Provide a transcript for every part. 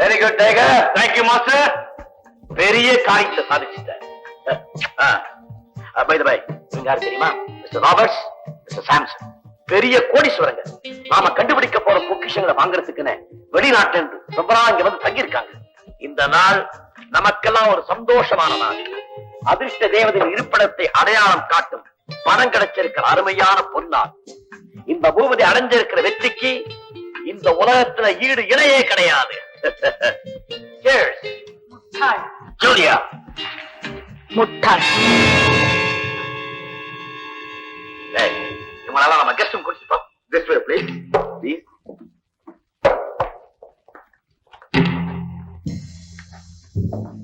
Very good tiger thank you master பெரிய காரியத்தை சாதிச்சுட்டேன். By by நீங்க யாரு தெரியுமா? மிஸ்டர் ராபர்ட்ஸ் மிஸ்டர் சாம்சன் பெரிய கோடீஸ்வரங்க நாம கண்டுபிடிக்க போற பொக்கிஷங்களை வாங்குறதுக்குன்னு வெளிநாட்டுல இருந்து ரொம்ப நாள் இங்க வந்து தங்கியிருக்காங்க. இந்த நாள் நமக்கெல்லாம் ஒரு சந்தோஷமான நாள் அதிர்ஷ்ட தேவதையின் இருப்பிடத்தை அடையாளம் காட்டும் பணம் கிடைச்சிருக்கிற அருமையான பொன்னாள். இந்த பூமதி அடைஞ்சிருக்கிற வெற்றிக்கு இந்த உலகத்துல ஈடு இணையே கிடையாது. ஜூலியா முட்டாள். இவங்களெல்லாம் நம்ம கெஸ்ட் குடிச்சுப்போம் திஸ் வே ப்ளீஸ் ப்ளீஸ் வரான்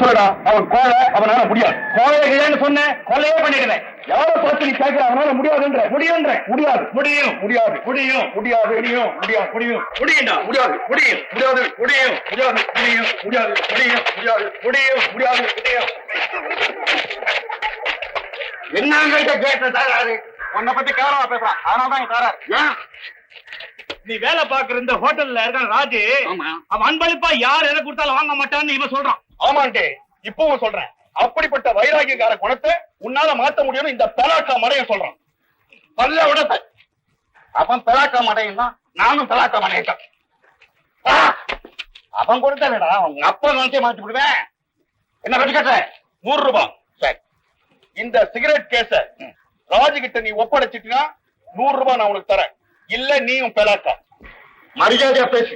சொல்லடா அவன் கோழை அவனால முடியாது கோழை இல்லைன்னு சொன்னேன் கொலையே பண்ணிடுவேன் யார பார்த்து நீ கேட்கிற அவனால முடியாதுன்ற முடியுன்ற முடியாது முடியும் முடியாது முடியும் முடியாது முடியும் முடியாது முடியும் முடியும்டா முடியாது முடியும் முடியாது முடியும் முடியாது முடியும் முடியாது முடியும் முடியாது முடியும் முடியாது முடியும் என்னங்கிட்ட கேட்ட தகராறு உன்னை பத்தி கேவலமா பேசுறான் அதனால தான் தகராறு ஏன் நீ வேலை பாக்குற இந்த ஹோட்டல்ல இருக்கான் ராஜு. அவன் அன்பளிப்பா யார் எதை கொடுத்தாலும் வாங்க மாட்டான்னு இவன் சொல்றான் ஆமாண்டே இப்பவும் சொல்றேன். அப்படிப்பட்ட வைராகியக்கார குணத்தை உன்னால மாத்த முடியும்னு இந்த பெலாக்கா மடையன் சொல்றான். பல்ல விட அவன் பெலாக்கா மடையன் தான் நானும் பெலாக்கா மடையிட்டேன் அவன் கொடுத்தா அவங்க அப்பா நினைச்சே மாத்தி விடுவேன். என்ன பத்தி கேட்ட நூறு ரூபாய் சரி. இந்த சிகரெட் கேஸ ராஜு கிட்ட நீ ஒப்படைச்சிட்டீங்கன்னா நூறு ரூபாய் நான் உனக்கு தரேன். இல்ல நீயும் பெலாக்கா. மரியாதையா பேசு.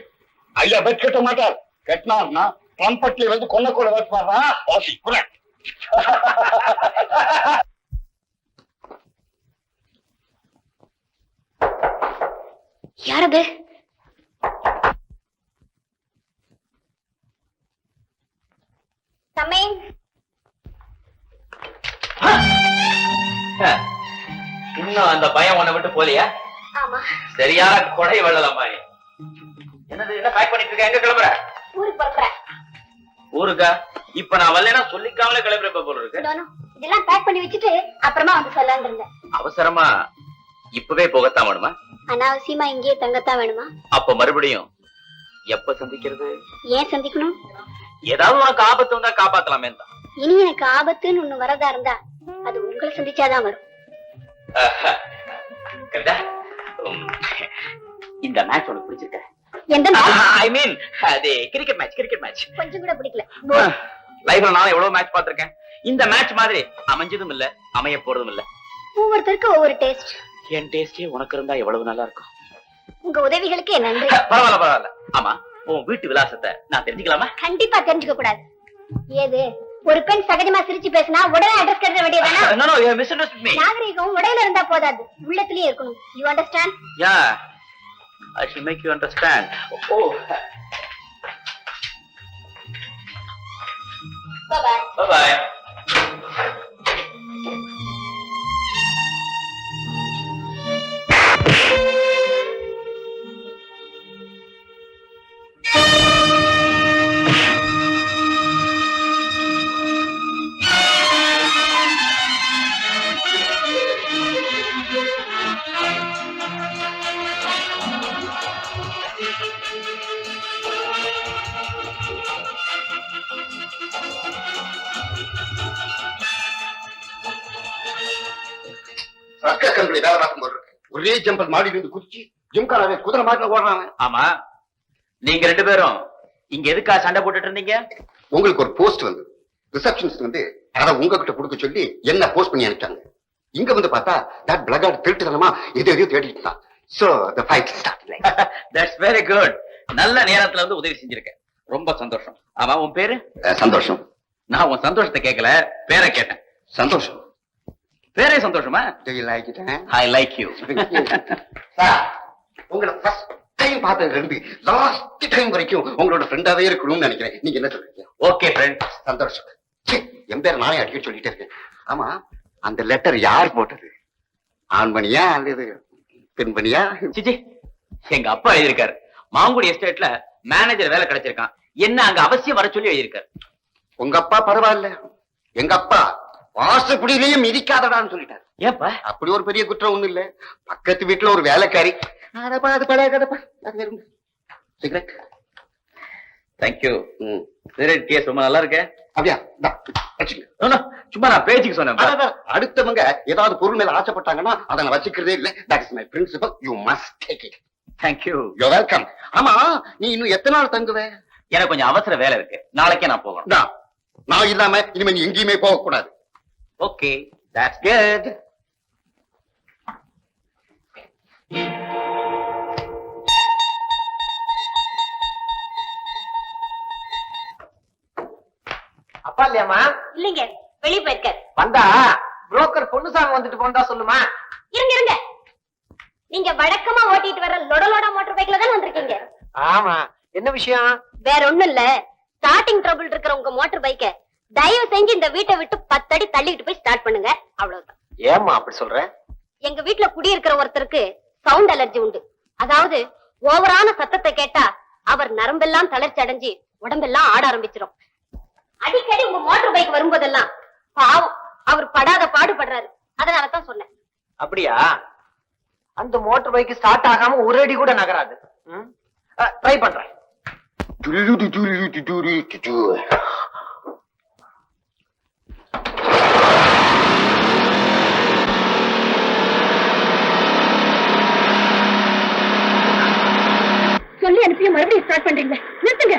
ஐயா பெட் கட்ட மாட்டார். கட்டினார்னா பம்பட்டில வந்து கொல்ல கொள்ள வைப்பாரா வாசி புரிய. யாரது? கம்மிங் இன்னும் அந்த பையன் உன்னை விட்டு போலியா ஆமா. சரியான கொடை வெள்ளலம்மா என்னது என்ன பேக் பண்ணிட்டு இருக்க? எங்க கிளம்புற? ஊருக்கு புறப்புறேன் ஊருக்கா? இப்ப நான் வரலைன்னா சொல்லிக்காமலே கிளம்புறப்ப போல இருக்கு. டோனோ, இதெல்லாம் பேக் பண்ணி வச்சுட்டு அப்புறமா வந்து சொல்லலாம்னு இருந்தேன். அவசரமா இப்பவே போகத்தான் வேணுமா? அனாவசியமா இங்கேயே தங்கத்தான் வேணுமா? அப்ப மறுபடியும் எப்ப சந்திக்கிறது? ஏன் சந்திக்கணும்? ஏதாவது உனக்கு ஆபத்து வந்தா காப்பாத்தலாமே தான். இனி எனக்கு ஆபத்துன்னு ஒண்ணு வரதா இருந்தா அது உங்களை சந்திச்சாதான் வரும். இந்த மேட்ச் உனக்கு பிடிச்சிருக்க? எந்த? ஐ மீன் அது கிரிக்கெட் மேட்ச் கிரிக்கெட் மேட்ச் கொஞ்சம் கூட பிடிக்கல. லைஃப்ல நான் எவ்வளவு மேட்ச் பார்த்திருக்கேன். இந்த மேட்ச் மாதிரி அமைஞ்சதும் இல்ல அமைய போறதும் இல்ல. ஒவ்வொருத்தருக்கும் ஒவ்வொரு டேஸ்ட் என் டேஸ்டே உனக்கு இருந்தா எவ்வளவு நல்லா இருக்கும். உங்க உதவிகளுக்கு நன்றி. பரவாயில்ல பரவாயில்ல. ஆமா உன் வீட்டு விலாசத்தை நான் தெரிஞ்சுக்கலாமா? கண்டிப்பா தெரிஞ்சுக்க கூடாது. ஏது? ஒரு பெண் சகஜமா சிரிச்சு பேசினா உடனே அட்ரஸ் கட்ட வேண்டியதானா. நாகரிகம் உடையில இருந்தா போதாது. உள்ளத்திலயும் இருக்கணும். You understand I should make you understand. Oh, bye bye bye. சர்க்க கம்பெனி வேலை பார்க்கும் போது ஒரே ஜம்பல் மாடி இருந்து குதிச்சு ஜிம்காராவே குதிரை மாட்டில ஓடுறாங்க ஆமா. நீங்க ரெண்டு பேரும் இங்க எதுக்கா சண்டை போட்டுட்டு இருந்தீங்க? உங்களுக்கு ஒரு போஸ்ட் வந்து ரிசப்ஷனிஸ்ட் வந்து அதை உங்ககிட்ட கொடுக்க சொல்லி என்ன போஸ்ட் பண்ணி அனுப்பிச்சாங்க? இங்க வந்து பார்த்தா தட் பிளகார்ட் திருட்டுத்தனமா எது எதையோ தேடிட்டு இருந்தான். So the fight start that's very good நல்ல நேரத்துல வந்து உதவி செஞ்சிருக்க ரொம்ப சந்தோஷம். ஆமா உன் பேரு? சந்தோஷம். நான் உன் சந்தோஷத்தை கேட்கல பேரை கேட்டேன். சந்தோஷம். பேரே சந்தோஷமா? Do you like it, huh? I like you sir உங்களை ஃபர்ஸ்ட் டைம் பார்த்ததுல இருந்து லாஸ்ட் டைம் வரைக்கும் உங்களோட ஃப்ரெண்டாவே இருக்கணும்னு நினைக்கிறேன். நீங்க என்ன சொல்றீங்க? ஓகே ஃப்ரெண்ட் சந்தோஷம். என் பேர் நானே அடிக்கடி சொல்லிட்டே இருக்கேன். ஆமா அந்த லெட்டர் யார் போட்டது? ஆண் பணியா அல்லது பெண் பணியா சிச்சி எங்க அப்பா எழுதியிருக்காரு. மாங்குடி எஸ்டேட்ல மேனேஜர் வேலை கிடைச்சிருக்கான். என்ன அங்க அவசியம் வர சொல்லி எழுதியிருக்காரு. உங்க அப்பா பரவாயில்ல. எங்க அப்பா வாசப்படியிலையும் மிதிக்காதடான்னு சொல்லிட்டாரு. ஏப்பா அப்படி ஒரு பெரிய குற்றம் ஒண்ணும் இல்ல. பக்கத்து வீட்டுல ஒரு வேலைக்காரி. அதப்பா அது பழைய கதைப்பா சிகரெட் தேங்க்யூ ம். சிகரெட் கேஸ் ரொம்ப நல்லா இருக்கே? அப்படியா? சும்மா நான் பேச்சுக்கு சொன்னேன் அடுத்தவங்க ஏதாவது பொருள் மேல ஆசைப்பட்டாங்கன்னா அதை நான் வச்சுக்கிறதே இல்ல. That is my principle you must take it thank you you welcome ஆமா நீ இன்னும் எத்தனை நாள் தங்குவ? எனக்கு கொஞ்சம் அவசர வேலை இருக்கு. நாளைக்கே நான் போகணும். நான் இல்லாம இனிமே நீ எங்கேயுமே போக கூடாது ஓகே தட்ஸ் குட் அப்பா இல்லையாமா இல்லைங்க வெளிய போயிருக்காரு. வந்தா? புரோக்கர் பொண்ணுசாமி வந்துட்டு போனதா சொல்லுமா? இருங்க இருங்க. நீங்க வழக்கமா ஓட்டிட்டு வர லொடலோட மோட்டார் பைக்ல தானே வந்திருக்கீங்க? ஆமா. என்ன விஷயம்? வேற ஒண்ணும் இல்ல. ஸ்டார்டிங் ட்ரபிள் இருக்கிற உங்க மோட்டார் பைக்க தயவு செஞ்சு இந்த வீட்டை விட்டு பத்தடி தள்ளிட்டு போய் ஸ்டார்ட் பண்ணுங்க. அவ்வளவுதான். ஏமா அப்படி சொல்ற? எங்க வீட்ல குடியிருக்கிற ஒருத்தருக்கு சவுண்ட் அலர்ஜி உண்டு. அதாவது ஓவரான சத்தத்தை கேட்டா அவர் நரம்பெல்லாம் தளர்ச்சி அடைஞ்சு உடம்பெல்லாம் ஆட ஆரம்பிச்சிரும். அடிக்கடி உங்க மோட்டார் பைக் வரும்போதெல்லாம் பாவம் அவர் படாத பாடுபடுறாரு. அதனால தான் சொன்னேன். அப்படியா? அந்த மோட்டார் பைக் ஸ்டார்ட் ஆகாம ஒரு அடி கூட நகராது. ட்ரை பண்றேன். சொல்லி அனுப்பிய மறுபடியும் ஸ்டார்ட் பண்றீங்க நிறுத்துங்க.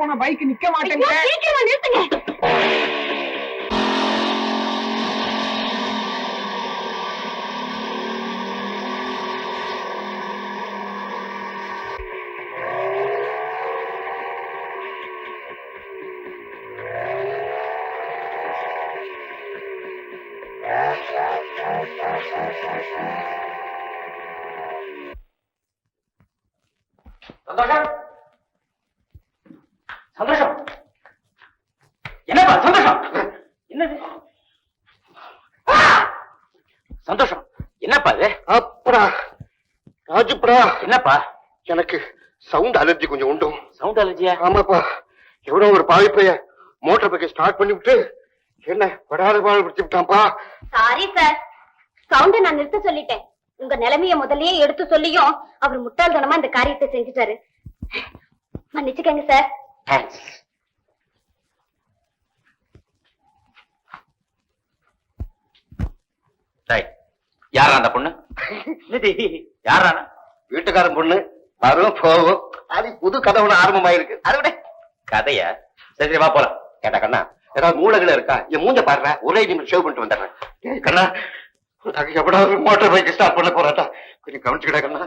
போன பைக் நிக்க மாட்டேங்க சீக்கிரமா நிறுத்துங்க. சந்தோஷம். என்னப்பா சந்தோஷம்? என்னது! சந்தோஷம். என்னப்பா இது? அப்படா ராஜுப்படா. என்னப்பா? எனக்கு சவுண்ட் அலர்ஜி கொஞ்சம் உண்டும். சவுண்ட் அலர்ஜியா? ஆமாப்பா. எவ்வளவு ஒரு பாவி பையன் மோட்டார் பைக்கை ஸ்டார்ட் பண்ணி விட்டு என்ன படாத பாடு பிடிச்சு விட்டான்ப்பா. சாரி சார் சவுண்ட நான் நிறுத்த சொல்லிட்டேன். உங்க நிலைமைய முதல்லயே எடுத்து சொல்லியும் அவர் முட்டாள்தனமா இந்த காரியத்தை செஞ்சுட்டாரு. மன்னிச்சுக்கங்க சார் தேங்க்ஸ் ரைட் யாரா அந்த பொண்ணு? யாரா வீட்டுக்காரன் பொண்ணு வரும் போகும். அது புது கதை ஒண்ணு ஆரம்பமாயிருக்கு. அதை விட. கதையா? சரி சரி வா போலாம். கேட்டா கண்ணா ஏதாவது மூளைகள் இருக்கா? என் மூஞ்ச பாடுற ஒரே நிமிஷம் ஷேவ் பண்ணிட்டு வந்துடுறேன். கண்ணா எப்படா மோட்டர் பைக் ஸ்டார்ட் பண்ண போறாட்டா கொஞ்சம் கவனிச்சுக்கிட்டா கண்ணா.